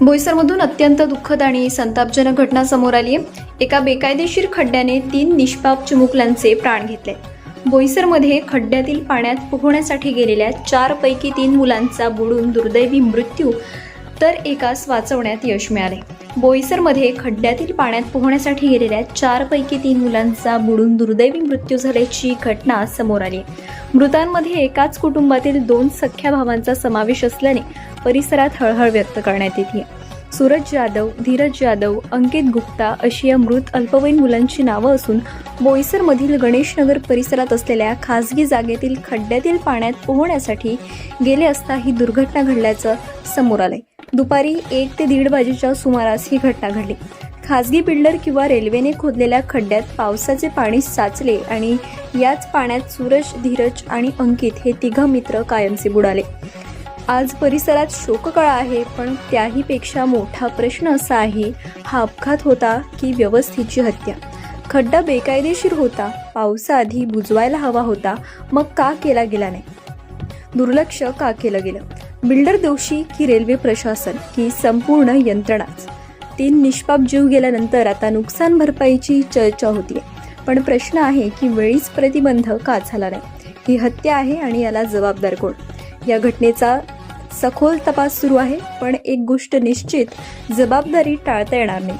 बोईसरमधून अत्यंत दुःखद आणि संतापजनक घटना समोर आली आहे. एका बेकायदेशीर खड्ड्याने तीन निष्पाप चिमुकल्यांचे प्राण घेतले. बोईसरमध्ये खड्ड्यातील पाण्यात पोहण्यासाठी गेलेल्या चारपैकी तीन मुलांचा बुडून दुर्दैवी मृत्यू तर एकास वाचवण्यात यश मिळाले. बोईसरमध्ये खड्ड्यातील पाण्यात पोहण्यासाठी गेलेल्या चारपैकी तीन मुलांचा बुडून दुर्दैवी मृत्यू झाल्याची घटना समोर आली. मृतांमध्ये एकाच कुटुंबातील दोन सख्या भावांचा समावेश असल्याने परिसरात हळहळ व्यक्त करण्यात येते. सूरज जाधव धीरज जाधव अंकित गुप्ता अशी या मृत अल्पवयीन मुलांची नावं असून बोईसरमधील गणेशनगर परिसरात असलेल्या खासगी जागेतील खड्ड्यातील पाण्यात पोहण्यासाठी गेले असता ही दुर्घटना घडल्याचं समोर आलंय. दुपारी एक ते दीड वाजेच्या सुमारास ही घटना घडली. खासगी बिल्डर किंवा रेल्वेने खोदलेल्या खड्ड्यात पावसाचे पाणी साचले आणि याच पाण्यात सूरज धीरज आणि अंकित हे तिघं मित्र कायमचे बुडाले. आज परिसरात शोककळा आहे पण त्याहीपेक्षा मोठा प्रश्न असा आहे हा अपघात होता की व्यवस्थेची हत्या. खड्डा बेकायदेशीर होता पावसाआधी बुजवायला हवा होता मग का केला गेला नाही? दुर्लक्ष का केलं गेलं? बिल्डर दोषी की रेल्वे प्रशासन की संपूर्ण यंत्रणाच. तीन निष्पाप जीव गेल्यानंतर आता नुकसान भरपाईची चर्चा होती पण प्रश्न आहे की वेळीच प्रतिबंध का झाला नाही? ही हत्या आहे आणि याला जबाबदार कोण? या घटनेचा सखोल तपास सुरू आहे पण एक गोष्ट निश्चित जबाबदारी टाळता येणार नाही.